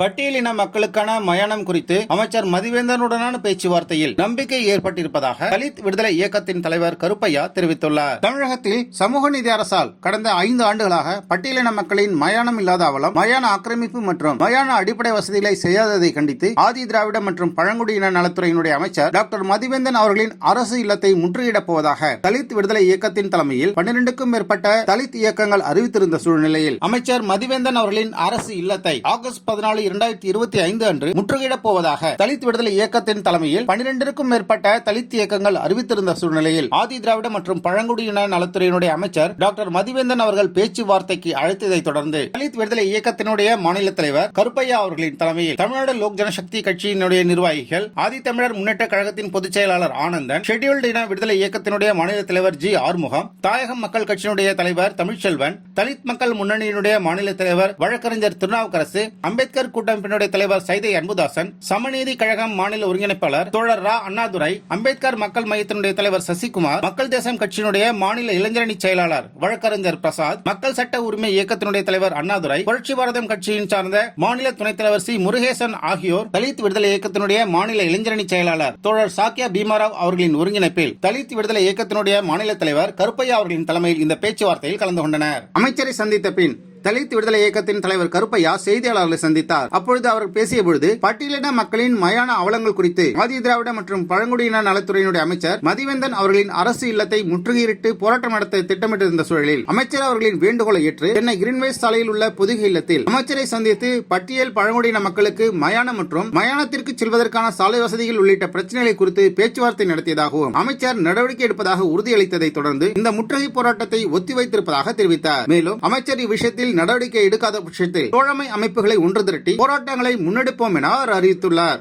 பட்டியலின மக்களுக்கான மயானம் குறித்து அமைச்சர் மதிவேந்தனுடனான பேச்சுவார்த்தையில் நம்பிக்கை ஏற்பட்டிருப்பதாக தலித் விடுதலை இயக்கத்தின் தலைவர் கருப்பையா தெரிவித்துள்ளார். தமிழகத்தில் சமூக நீதி அரசால் கடந்த ஐந்து ஆண்டுகளாக பட்டியலின மக்களின் மயானம் இல்லாத அவலம் மயான ஆக்கிரமிப்பு மற்றும் மயான அடிப்படை வசதிகளை செய்யாததை கண்டித்து ஆதி திராவிட மற்றும் பழங்குடியின நலத்துறையினுடைய அமைச்சர் டாக்டர் மதிவேந்தன் அவர்களின் அரசு இல்லத்தை முற்றுகையிடப் போவதாக தலித் விடுதலை இயக்கத்தின் தலைமையில் பன்னிரண்டுக்கும் மேற்பட்ட தலித் இயக்கங்கள் அறிவித்திருந்த சூழ்நிலையில் அமைச்சர் மதிவேந்தன் அவர்களின் அரசு இல்லத்தை ஆகஸ்ட் பதினாலு இரண்டாயிரத்தி இருபத்தி ஐந்து அன்று முற்றுகையிடப் போவதாக தலித் விடுதலை இயக்கத்தின் தலைமையில் பனிரெண்டிற்கும் மேற்பட்ட தலித் இயக்கங்கள் அறிவித்திருந்த சூழ்நிலையில் ஆதி திராவிட மற்றும் பழங்குடியின நலத்துறையினுடைய அமைச்சர் டாக்டர் மதிவேந்தன் அவர்கள் பேச்சுவார்த்தைக்கு அழைத்ததை தொடர்ந்து தலித் விடுதலை இயக்கத்தினுடைய மாநில தலைவர் கருப்பையா அவர்களின் தலைமையில் தமிழ்நாடு லோக் ஜனசக்தி கட்சியினுடைய நிர்வாகிகள் ஆதி தமிழர் முன்னேற்ற கழகத்தின் பொதுச் செயலாளர் ஆனந்தன் ஷெட்யூல்டு இன விடுதலை இயக்கத்தினுடைய மாநில தலைவர் ஜி ஆறுமுகம் தாயகம் மக்கள் கட்சியினுடைய தலைவர் தமிழ்ச்செல்வன் தலித் மக்கள் முன்னணியினுடைய மாநில தலைவர் வழக்கறிஞர் திருநாவுக்கரசு அம்பேத்கர் கூட்டமைப்பினுடைய தலைவர் சைதை அன்புதாசன் சமநீதி கழகம் மாநில ஒருங்கிணைப்பாளர் தோழர் ரா. அண்ணாதுரை அம்பேத்கர் மக்கள் மையத்தினுடைய தலைவர் சசிகுமார் மக்கள் தேசம் கட்சியினுடைய மாநில இளைஞரணி செயலாளர் வழக்கறிஞர் பிரசாத் மக்கள் சட்ட உரிமை இயக்கத்தினுடைய தலைவர் அண்ணாதுரை புரட்சி பாரதம் கட்சியின் சார்ந்த மாநில துணைத் தலைவர் சி. முருகேசன் ஆகியோர் தலித் விடுதலை இயக்கத்தினுடைய மாநில இளைஞரணி செயலாளர் தோழர் சாக்கியா பீமாராவ் அவர்களின் ஒருங்கிணைப்பில் தலித் விடுதலை இயக்கத்தினுடைய மாநில தலைவர் கருப்பையா அவர்களின் தலைமையில் இந்த பேச்சுவார்த்தையில் கலந்து கொண்டனர். அமைச்சரை சந்தித்த பின் தலித் விடுதலை இயக்கத்தின் தலைவர் கருப்பையா செய்தியாளர்களை சந்தித்தார். அப்பொழுது அவர் பேசிய பொழுது பட்டியலின மக்களின் மயான அவலங்கள் குறித்து ஆதி திராவிட மற்றும் பழங்குடியின நலத்துறையினுடைய அமைச்சர் மதிவேந்தன் அவர்களின் அரசு இல்லத்தை முற்றுகையிட்டு போராட்டம் நடத்த திட்டமிட்டிருந்த சூழலில் அமைச்சர் அவர்களின் வேண்டுகோளை ஏற்று சென்னை கிரீன்வேஸ் சாலையில் உள்ள புதுகை இல்லத்தில் அமைச்சரை சந்தித்து பட்டியல் பழங்குடியின மக்களுக்கு மயானம் மற்றும் மயானத்திற்கு செல்வதற்கான சாலை வசதிகள் உள்ளிட்ட பிரச்சனைகளை குறித்து பேச்சுவார்த்தை நடத்தியதாகவும் அமைச்சர் நடவடிக்கை எடுப்பதாக உறுதியளித்ததை தொடர்ந்து இந்த முற்றுகை போராட்டத்தை ஒத்திவைத்திருப்பதாக தெரிவித்தார். மேலும் அமைச்சர் இவ்விஷயத்தில் நடவடிக்கை எடுக்காத பட்சத்தில் தோழமை அமைப்புகளை ஒன்று திரட்டி போராட்டங்களை முன்னெடுப்போம் என அவர் அறிவித்துள்ளார்.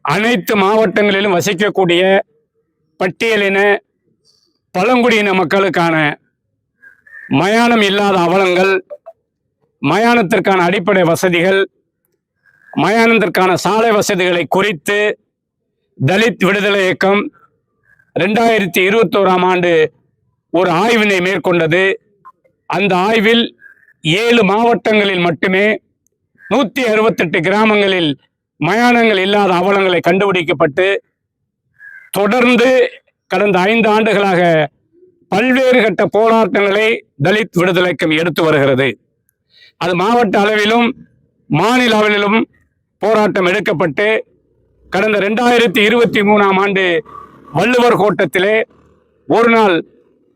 அனைத்து மாவட்டங்களிலும் வசிக்கக்கூடிய பட்டியலின பழங்குடியின மக்களுக்கான மயானம் இல்லாத அவலங்கள் மயானத்திற்கான அடிப்படை வசதிகள் மயானத்திற்கான சாலை வசதிகளை குறித்து தலித் விடுதலை இயக்கம் ரெண்டாயிரத்தி இருபத்தோராம் ஆண்டு ஒரு ஆய்வினை மேற்கொண்டது. அந்த ஆய்வில் ஏழு மாவட்டங்களில் மட்டுமே நூற்றி அறுபத்தெட்டு கிராமங்களில் மயானங்கள் இல்லாத அவலங்களை கண்டுபிடிக்கப்பட்டு தொடர்ந்து கடந்த ஐந்து ஆண்டுகளாக பல்வேறு கட்ட போராட்டங்களை தலித் விடுதலைக்கம் எடுத்து வருகிறது. அது மாவட்ட அளவிலும் மாநில அளவிலும் போராட்டம் எடுக்கப்பட்டு கடந்த ரெண்டாயிரத்தி இருபத்தி மூணாம் ஆண்டு வள்ளுவர் கோட்டத்திலே ஒரு நாள்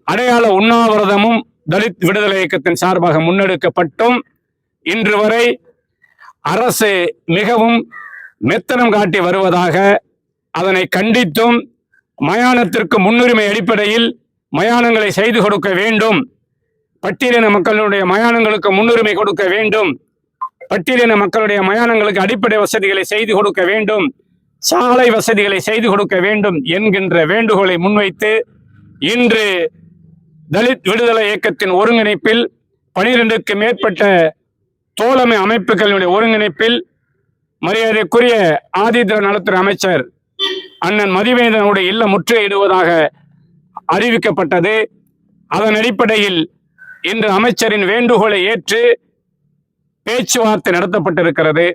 அடையாள உண்ணாவிரதமும் தலித் விடுதலை இயக்கத்தின் சார்பாக முன்னெடுக்கப்பட்டும் இன்று வரை அரசு மிகவும் மெத்தனம் காட்டி வருவதாக அதனை கண்டித்தும் மயானத்திற்கு முன்னுரிமை அடிப்படையில் மயானங்களை செய்து கொடுக்க வேண்டும். பட்டியலின மக்களுடைய மயானங்களுக்கு முன்னுரிமை கொடுக்க வேண்டும். பட்டியலின மக்களுடைய மயானங்களுக்கு அடிப்படை வசதிகளை செய்து கொடுக்க வேண்டும். சாலை வசதிகளை செய்து கொடுக்க வேண்டும் என்கின்ற வேண்டுகோளை முன்வைத்து இன்று தலித் விடுதலை இயக்கத்தின் ஒருங்கிணைப்பில் பனிரெண்டுக்கு மேற்பட்ட தோழமை அமைப்புகளினுடைய ஒருங்கிணைப்பில் மரியாதைக்குரிய ஆதித்திர நலத்துறை அமைச்சர் அண்ணன் மதிவேந்தனுடைய இல்லம் முற்றுகையிடுவதாக அறிவிக்கப்பட்டது. அதன் அடிப்படையில் இன்று அமைச்சரின் வேண்டுகோளை ஏற்று பேச்சுவார்த்தை நடத்தப்பட்டிருக்கிறது.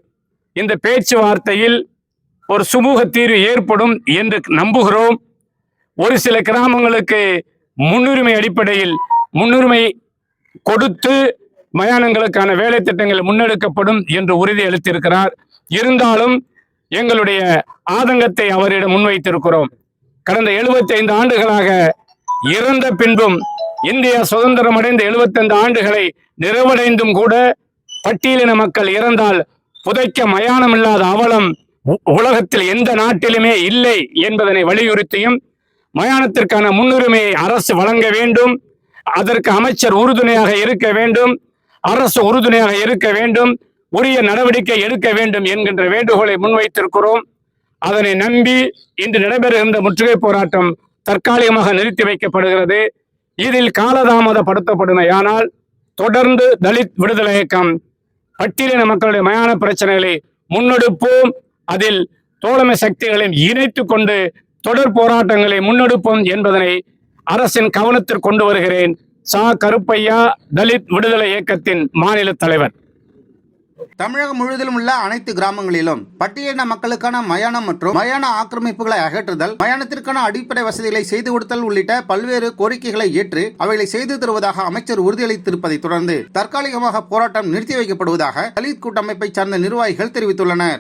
இந்த பேச்சுவார்த்தையில் ஒரு சுமூக தீர்வு ஏற்படும் என்று நம்புகிறோம். ஒரு சில கிராமங்களுக்கு முன்னுரிமை அடிப்படையில் முன்னுரிமை கொடுத்து மயானங்களுக்கான வேலை திட்டங்கள் முன்னெடுக்கப்படும் என்று உறுதி அளித்திருக்கிறார். இருந்தாலும் எங்களுடைய ஆதங்கத்தை அவரிடம் முன்வைத்திருக்கிறோம். கடந்த 75 ஆண்டுகளாக இறந்த பின்பும் இந்தியா சுதந்திரம் அடைந்த 75 ஆண்டுகளை நிறைவடைந்தும் கூட பட்டியலின மக்கள் இறந்தால் புதைக்க மயானம் இல்லாத அவலம் உ- உலகத்தில் எந்த நாட்டிலுமே இல்லை என்பதனை வலியுறுத்தியும் மயானத்திற்கான முன்னுரிமையை அரசு வழங்க வேண்டும். அதற்கு அமைச்சர் உறுதுணையாக இருக்க வேண்டும். அரசு உறுதுணையாக இருக்க வேண்டும். உரிய நடவடிக்கை எடுக்க வேண்டும் என்கின்ற வேண்டுகோளை முன்வைத்திருக்கிறோம். அதனை நம்பி இன்று நடைபெறுகின்ற முற்றுகை போராட்டம் தற்காலிகமாக நிறுத்தி வைக்கப்படுகிறது. இதில் காலதாமதப்படுத்தப்படுமையானால் தொடர்ந்து தலித் விடுதலை இயக்கம் பட்டியலின மக்களுடைய மயான பிரச்சனைகளை முன்னெடுப்போம். அதில் தோழமை சக்திகளையும் இணைத்து கொண்டு தொடர் போராட்டங்களை முன்னெடுப்போம் என்பதனை அரசின் கவனத்திற்கு கொண்டு வருகிறேன். சா. கருப்பையா தலித் விடுதலை இயக்கத்தின் மாநில தலைவர். தமிழகம் முழுவதிலும் உள்ள அனைத்து கிராமங்களிலும் பட்டியலின மக்களுக்கான மயானம் மற்றும் மயான ஆக்கிரமிப்புகளை அகற்றுதல் மயானத்திற்கான அடிப்படை வசதிகளை செய்து கொடுத்தல் உள்ளிட்ட பல்வேறு கோரிக்கைகளை ஏற்று அவைகளை செய்து தருவதாக அமைச்சர் உறுதியளித்திருப்பதை தொடர்ந்து தற்காலிகமாக போராட்டம் நிறுத்தி வைக்கப்படுவதாக தலித் கூட்டமைப்பை சார்ந்த நிர்வாகிகள் தெரிவித்துள்ளனர்.